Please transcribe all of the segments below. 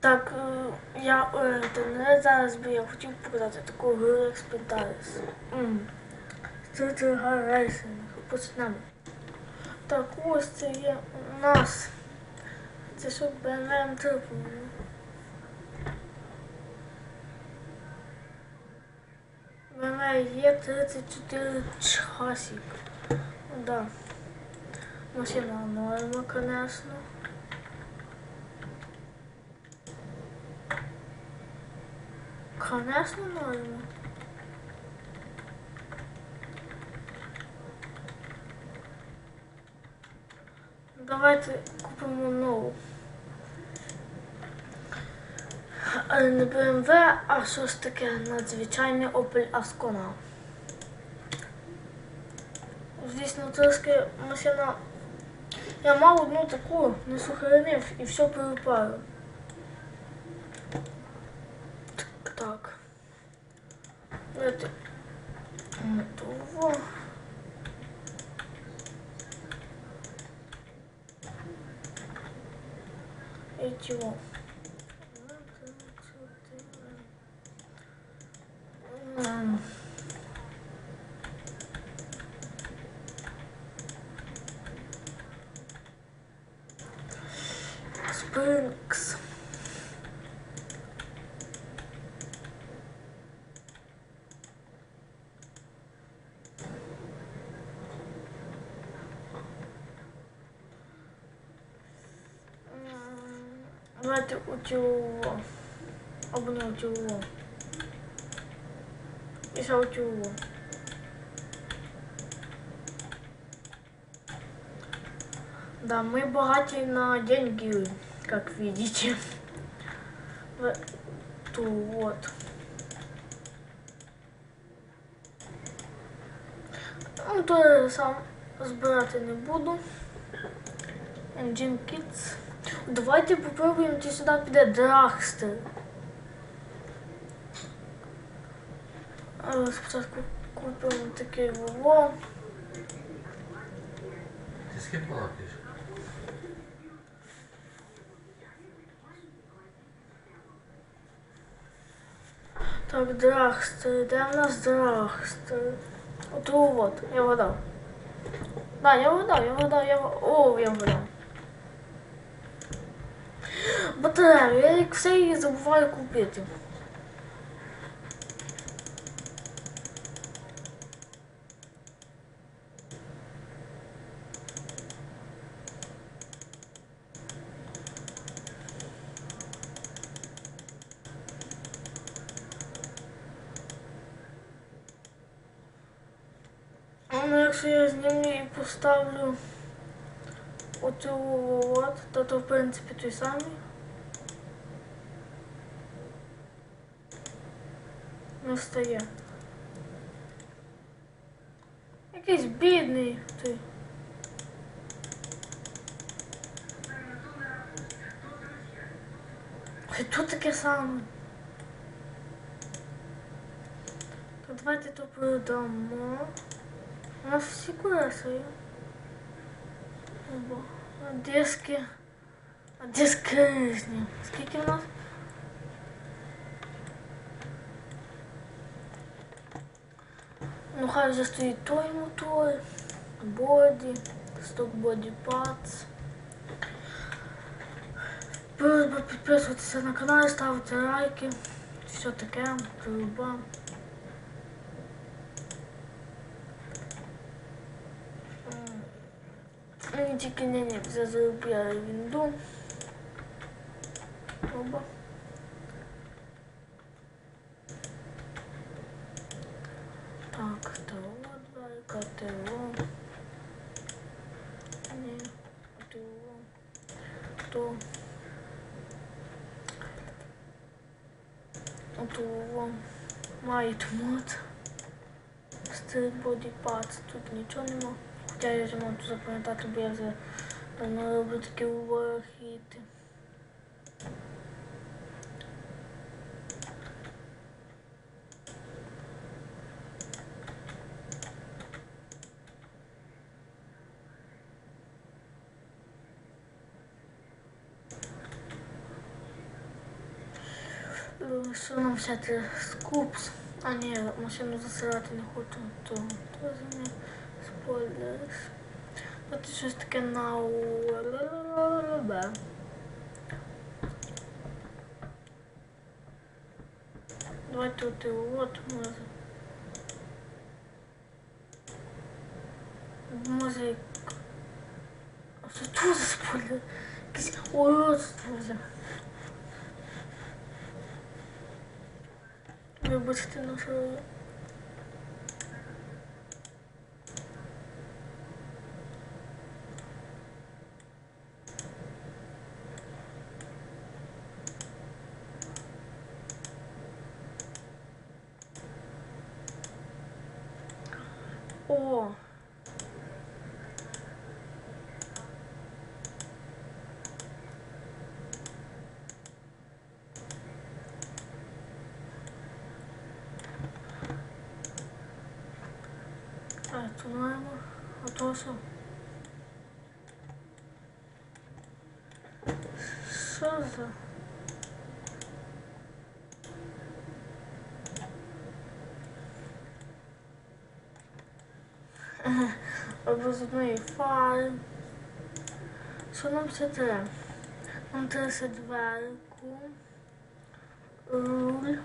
Так, е, я е, не зараз би я хотів показати таку гру як. Street Car Racing. Почнемо. Так, ось це є у нас. Це що BMW M3, по-моєму. BMW є 34 часик. Да. Машина норма, конечно. Конечно, норма. Давайте купимо нову. Але не BMW, а щось таке надзвичайне Opel Ascona. Звісно, трошки машина. Я мав одну таку, не сохранив і все перепарив. М, Давайте у цього. Або не у цього. І ще у цього. Да, мы богаты на деньги, как видите. В- Ту вот. Ну, то я сам збирати не буду. Engine Kids. Давайте попробуємо, чи сюди піде Драгстер. спочатку купимо такий Вова. Ти з ким балакаєш? Так, Драгстер, де в нас Драгстер? От вот, я вгадав. Да, я вгадав, я вгадав, я вгадав. О, я вгадав. Батарею, я як все її забуваю купити. поставлю оцю от, то то в принципі той самий. Не стає. Якийсь бідний ти. І тут таке саме. То давайте то продамо. У нас всі колеса є. Оба. А диски. А диски різні. Скільки в нас? Ну хай вже стоїть той мотор, боді, сток боді пац. Просьба підписуватися на канал, ставити лайки. Все таке, труба. Мені тільки нині вже заробляє вінду. Оба. Так, ТО, два, ТО. Ні, ТО. То. ТО. Майт мод. Стрит боді пац. Тут нічого нема. Хоча я вже можу запам'ятати, бо я вже давно роблю такі ворохіти. е, що нам взяти скупс. А ні, машину засирати не хочу, то теж не спойлериш. От щось таке на Давай тут і от може. Може. А що тут за спойлер? От може. Вибачте, ну що. tipo... Ah, tu é uma Що за? Без одної фари. Що нам ще треба? Нам треба ще дверку, руль,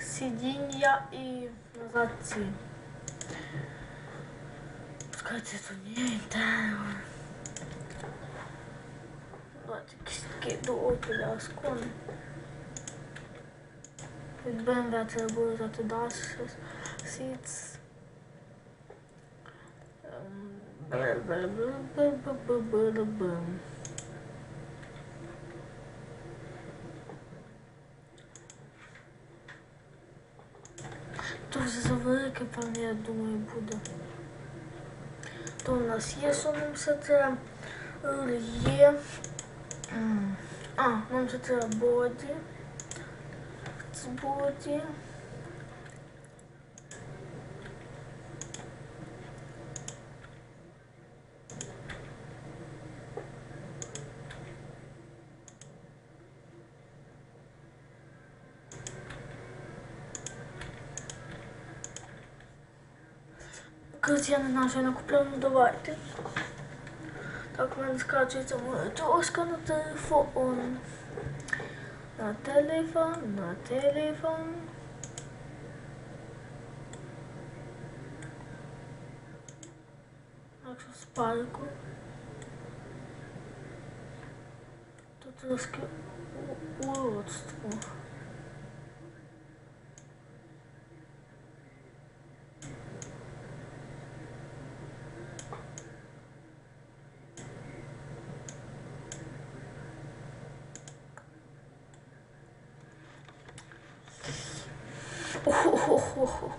сидіння і назад ці. Пускай це тут не треба. Давайте якісь такі до опіля скони. Від BMW треба було взяти далі щось. Сіц. Бе-бе-бе-бе-бе-бе-бе-бе. То вже за велике, певне, я думаю, буде. То у нас є, що нам все треба. Руль Є. М. А, нам ще треба боді. З боді. Krystian nasze na kupioną do warty. Tak więc skaczecie moje czołska na telefon. Na telefon, na telefon. Nasze spalku. To troszkę Oh, oh, oh.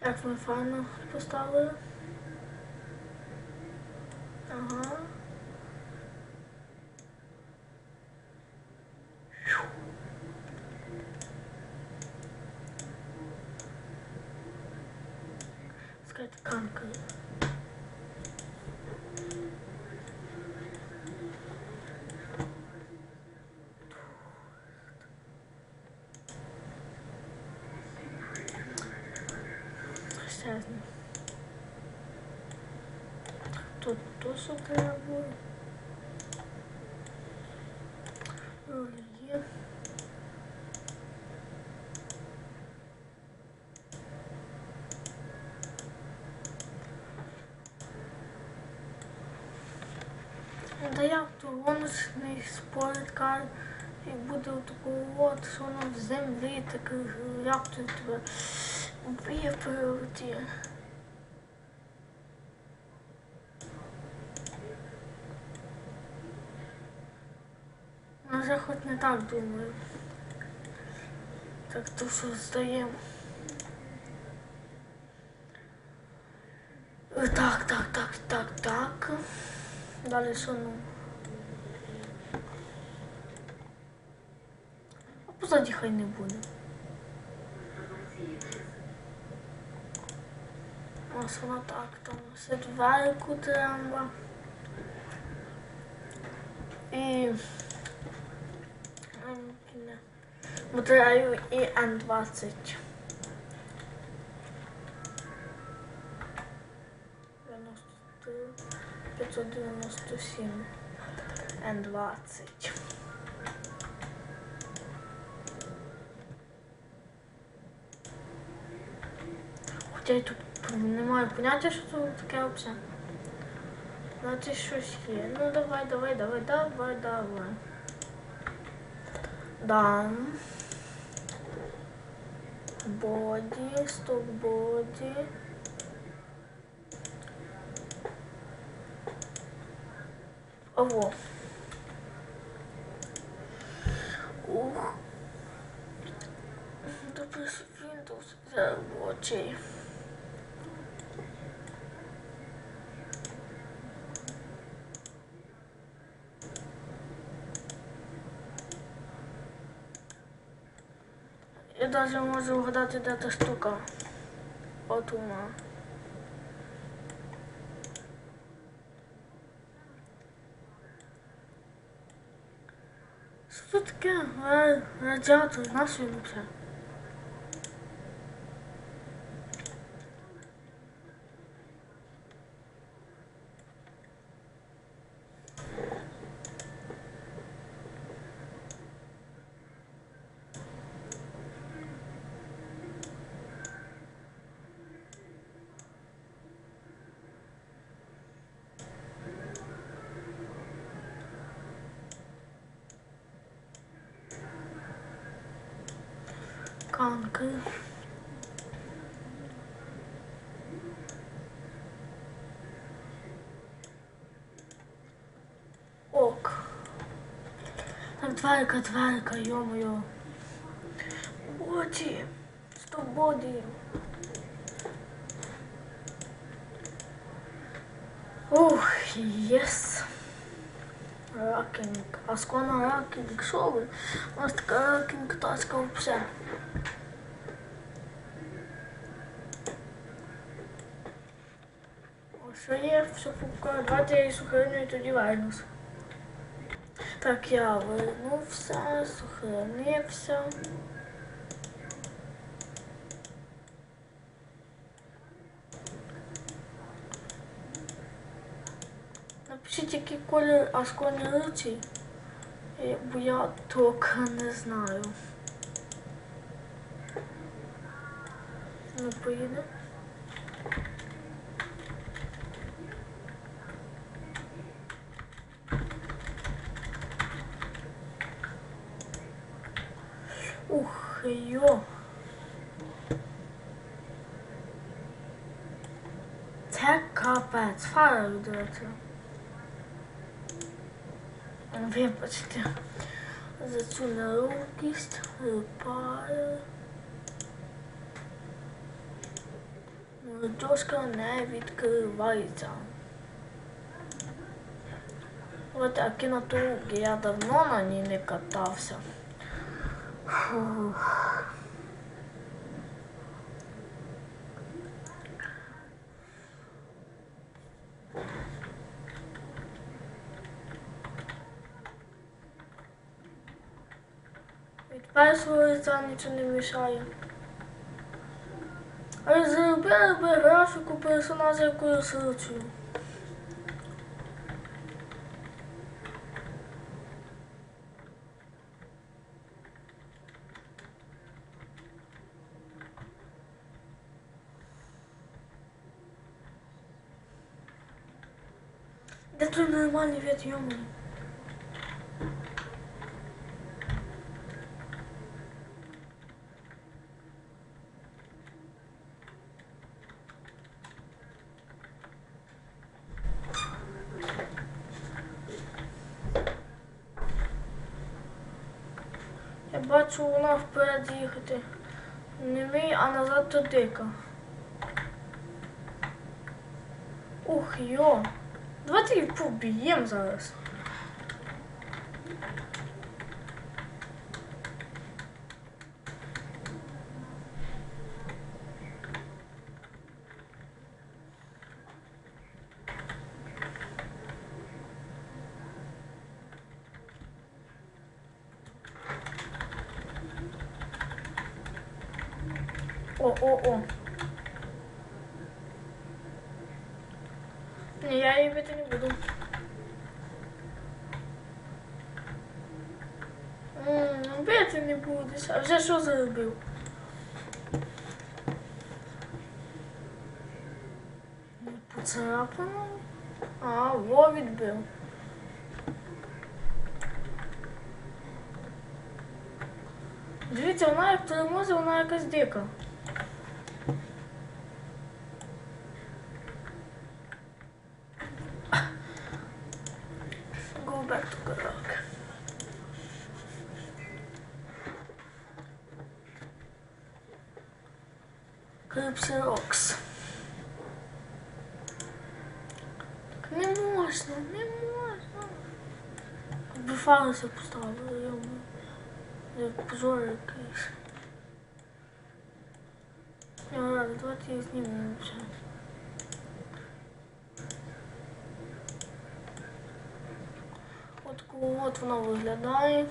É que uma forma postava Сказать канка. Сейчас. Тут то, що треба було. Є Да як то гоночний спорт кар і буде такого от, що воно в землі, так як то тебе вб'є природі. Ну, вже хоч не так думаю. Так то що здаємо. Е, Так, так, так, так, так. Далі що ну. тоді хай не буде. Ось вона так, там все двайку треба. І батарею і Н20. П'ятсот дев'яносто сім Н20. Хоча я тут не маю поняття, що тут таке взагалі. Значить щось є. Ну давай, давай, давай, давай, давай. Дам. Боді, стоп боді. Ого. Ух. Добре, що Windows робочий. Я даже можу вгадати, де та штука. От вона. Що це таке? Ра- Радіатор, наш він все. Там тварика, тварика, ё-моё. Боді. Стоп, боді. Ух, єс. Ракінг. А скоро ракінг, що ви? У нас така ракінг тачка взагалі. Що є, все покупаю. Давайте я її сухарину і тоді вернусь. Так, я вернувся, сухаринився. Напишіть, який колір Асконі речі, бо я трохи не знаю. Ну, поїде. фара людина. Вибачте. За цю нерухкість репари. Дошка не відкривається. От а кінотуги я давно на ній не катався. Фух. Від першого лиця нічого не мішає. А зробили би графіку персонажа якоюсь ручою. Де тут Вона вперед їхати. Не мій, а назад то дика. Ух, йо. Давайте її поб'ємо зараз. Поцарапано? А, во відбив. Дивіться, вона як тормозить, вона якась дика. Би фаруси поставили йому. Як позор якийсь. Ну ладно, давайте їх знімемо вже. От ку- от воно виглядає.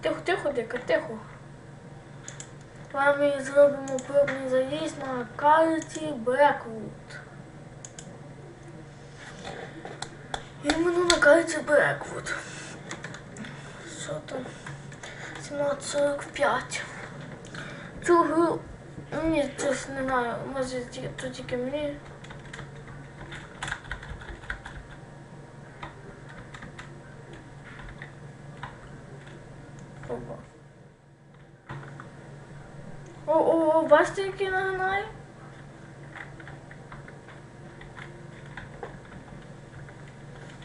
Тихо, тихо, дика, тихо. Вами зробимо пробний заїзд на карті Беквуд. Іменно на карті Беквуд. Що там? 17.45. Цю гру, ні, чесно не знаю, може то тільки мені. стільки нагнай.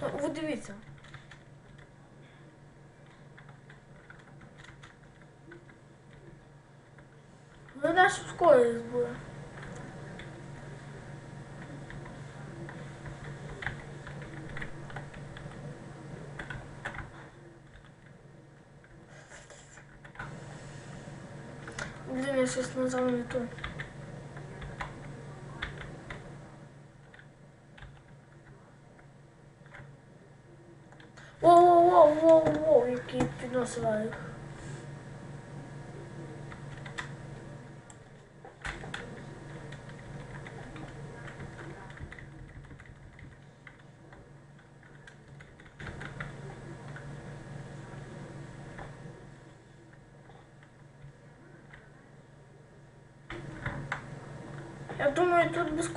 Ну, ви дивіться. Вона ж в колі буде. just not on the door. Whoa, whoa, whoa, whoa, whoa, you keep not survive. Я думаю, тут без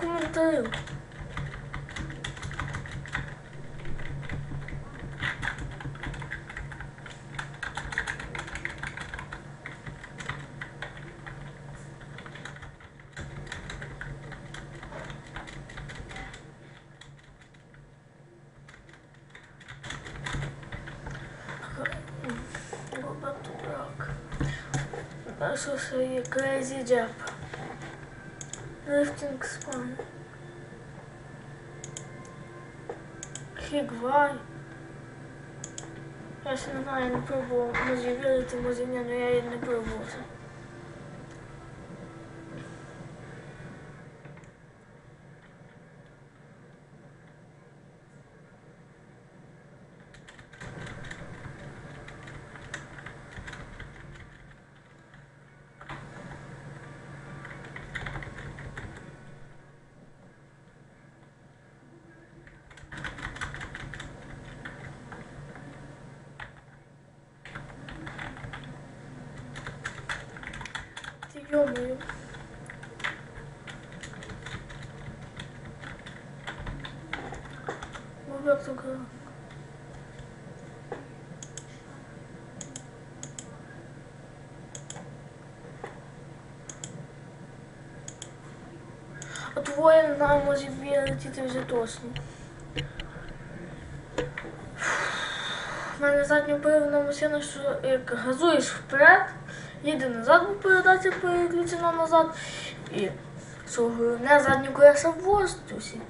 to Prague. Дальше все є Crazy Jab. Richtungswahn. Higwaj. Ja się na jednym próbu, może wiele, to może nie, no ja jednym próbuję. її не пробував. Ти йомою. Бабак только. А твоє не знаю, може вірити ти вже точно. У мене задньоприводна машина, що як газуєш вперед, Їде назад, бо передача переключена назад. І що головне заднє колеса в воздусі.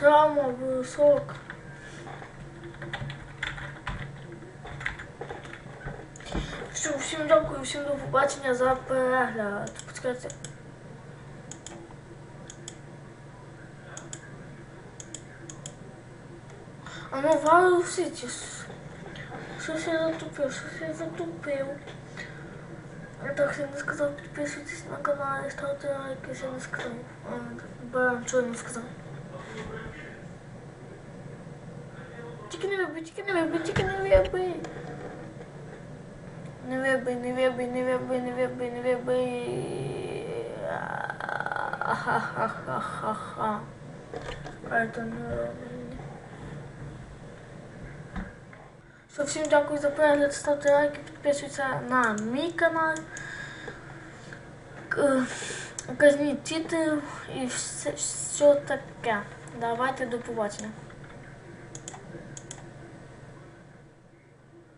Сама висока. Şimdiden şimdi Watson yazar para. Tıpkı Ama vários sítios. Se você não tupeu, se você não tupeu. Então, se não escutava, tu pensa que na canal está alterando que você não escutava. Bora, deixa eu não escutava. Chicken baby, chicken baby, chicken baby. не вибий, тільки не вибий. Не вибий, не вибий, не вибий, не вибий, не вибий. Ха-ха-ха-ха-ха. А это не вибий. Що, всім дякую за перегляд, ставте лайки, підписуйтесь на мій канал. К- Казніть титул і все, все таке. Давайте до побачення.